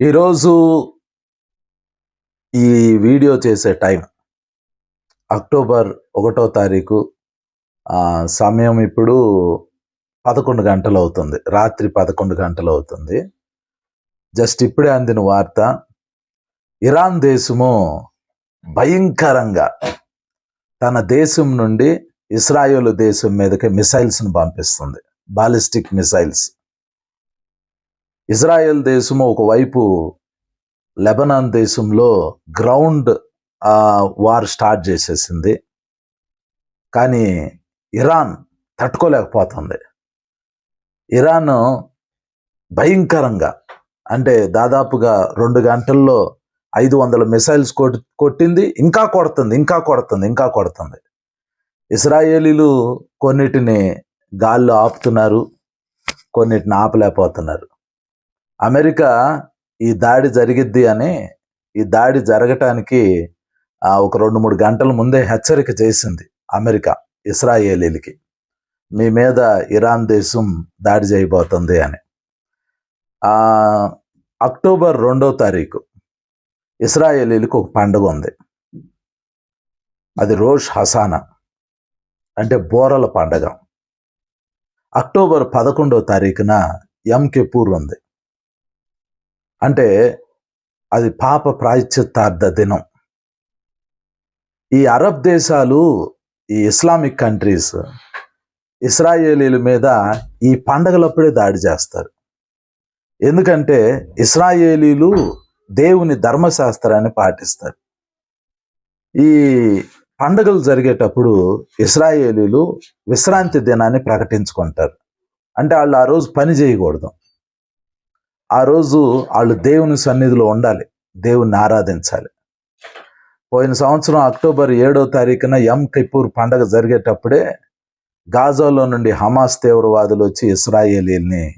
ఈరోజు ఈ వీడియో చేసే టైం అక్టోబర్ ఒకటో తారీఖు. సమయం ఇప్పుడు పదకొండు గంటలు అవుతుంది. రాత్రి పదకొండు గంటలు అవుతుంది. జస్ట్ ఇప్పుడే అందిన వార్త. ఇరాన్ దేశము భయంకరంగా తన దేశం నుండి ఇస్రాయేల్ దేశం మీదకి మిసైల్స్ను పంపిస్తుంది. Ballistic missiles. ఇజ్రాయెల్ దేశం ఒకవైపు లెబనాన్ దేశంలో గ్రౌండ్ వార్ స్టార్ట్ చేసేసింది. కానీ ఇరాన్ తట్టుకోలేకపోతుంది. ఇరాన్ భయంకరంగా అంటే దాదాపుగా రెండు గంటల్లో ఐదు వందల మిసైల్స్ కొట్ కొట్టింది ఇంకా కొడుతుంది ఇంకా కొడుతుంది ఇంకా కొడుతుంది. ఇస్రాయేలీలు కొన్నిటిని గాల్లో ఆపుతున్నారు కొన్నిటిని ఆపలేకపోతున్నారు. అమెరికా ఈ దాడి జరిగిద్ది అని ఈ దాడి జరగటానికి ఒక రెండు మూడు గంటల ముందే హెచ్చరిక చేసింది అమెరికా ఇస్రాయేలీలకి. మీ మీద ఇరాన్ దేశం దాడి చేయబోతుంది అని. అక్టోబర్ రెండో తారీఖు ఇస్రాయేలీలకు ఒక పండుగ ఉంది. అది రోష్ హసానా అంటే బోరల పండగ. అక్టోబర్ పదకొండో తారీఖున ఎం కెపూర్ ఉంది. అంటే అది పాప ప్రాయశ్చిత్తార్థ దినం. ఈ అరబ్ దేశాలు ఈ ఇస్లామిక్ కంట్రీస్ ఇస్రాయేలీల మీద ఈ పండగలప్పుడే దాడి చేస్తారు. ఎందుకంటే ఇస్రాయేలీలు దేవుని ధర్మశాస్త్రాన్ని పాటిస్తారు. ఈ పండగలు జరిగేటప్పుడు ఇస్రాయేలీలు విశ్రాంతి దినాన్ని ప్రకటించుకుంటారు. అంటే వాళ్ళు ఆ రోజు పని చేయకూడదు. ఆ రోజు వాళ్ళు దేవుని సన్నిధిలో ఉండాలి. దేవుణ్ణి ఆరాధించాలి. పోయిన సంవత్సరం అక్టోబర్ ఏడో తారీఖున ఎం కిపూర్ పండగ జరిగేటప్పుడే గాజాలో నుండి హమాస్ తీవ్రవాదులు వచ్చి ఇస్రాయేలీల్ని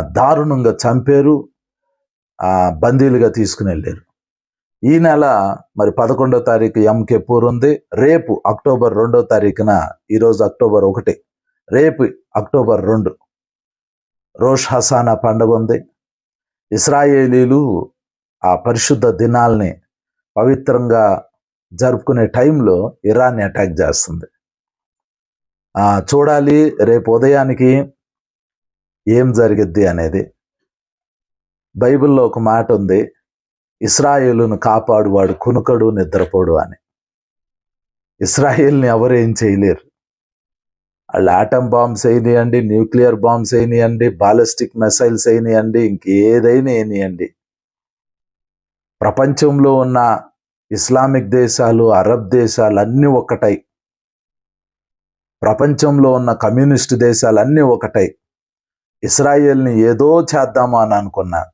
దారుణంగా చంపారు. బందీలుగా తీసుకుని వెళ్ళారు. ఈ నెల మరి పదకొండో తారీఖు ఎం కెపూర్ ఉంది. రేపు అక్టోబర్ రెండో తారీఖున ఈరోజు అక్టోబర్ ఒకటి. రేపు అక్టోబర్ రెండు. రోష్ హసానా పండుగ ఉంది. ఇస్రాయేలీలు ఆ పరిశుద్ధ దినాల్ని పవిత్రంగా జరుపుకునే టైంలో ఇరాన్ని అటాక్ చేస్తుంది. చూడాలి రేపు ఉదయానికి ఏం జరిగిద్ది అనేది. బైబిల్లో ఒక మాట ఉంది ఇస్రాయేలును కాపాడువాడు కునుకడు నిద్రపోడు అని. ఇస్రాయేల్ని ఎవరు ఏం చేయలేరు. వాళ్ళు ఆటమ్ బాంబ్స్ అయినాయండి న్యూక్లియర్ బాంబ్స్ అయినాయండి బాలిస్టిక్ మిసైల్స్ అయినాయండి ఇంకేదైనా అయినాయండి. ప్రపంచంలో ఉన్న ఇస్లామిక్ దేశాలు అరబ్ దేశాలు అన్నీ ఒకటై. ప్రపంచంలో ఉన్న కమ్యూనిస్ట్ దేశాలు అన్నీ ఒకటై. ఇస్రాయేల్ని ఏదో చేద్దామా అని అనుకున్నా.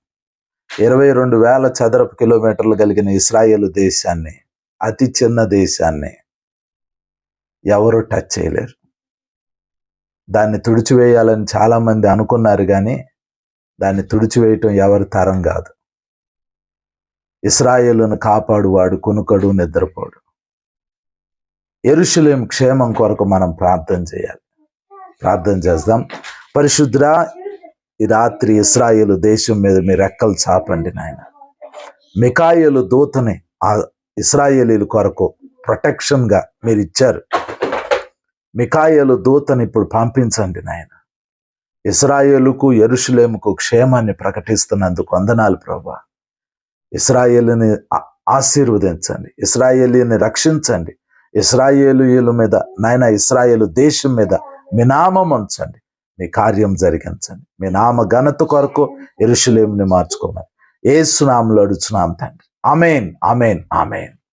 ఇరవై రెండు వేల చదరపు కిలోమీటర్లు కలిగిన ఇస్రాయేల్ దేశాన్ని అతి చిన్న దేశాన్ని ఎవరు టచ్ చేయలేరు. దాన్ని తుడిచివేయాలని చాలామంది అనుకున్నారు కానీ దాన్ని తుడిచివేయటం ఎవరి తరం కాదు. ఇస్రాయేలును కాపాడువాడు కునుకడు నిద్రపోడు. ఎరుషులేం క్షేమం కొరకు మనం ప్రార్థన చేయాలి. ప్రార్థన చేద్దాం. పరిశుద్ర ఈ రాత్రి ఇస్రాయేలు దేశం మీద మీ రెక్కలు చాపండి నాయన. మికాయలు దూతని ఆ ఇస్రాయేలీల కొరకు ప్రొటెక్షన్గా మీరు ఇచ్చారు. మికాయలు దూతని ఇప్పుడు పంపించండి నాయన. ఇస్రాయేలుకు ఎరుషులేముకు క్షేమాన్ని ప్రకటిస్తున్నందుకు వందనాలు ప్రభా. ఇస్రాయేలుని ఆశీర్వదించండి. ఇస్రాయేలీని రక్షించండి. ఇస్రాయేలీయుల మీద నాయన ఇస్రాయేలు దేశం మీద మీ నామం ఉంచండి. మీ కార్యం జరిగించండి. మీ నామ ఘనత కొరకు ఎరుషులేముని మార్చుకోమని. ఏ సునాములు అడుచున్నాం తండ్రి. Amen amen amen.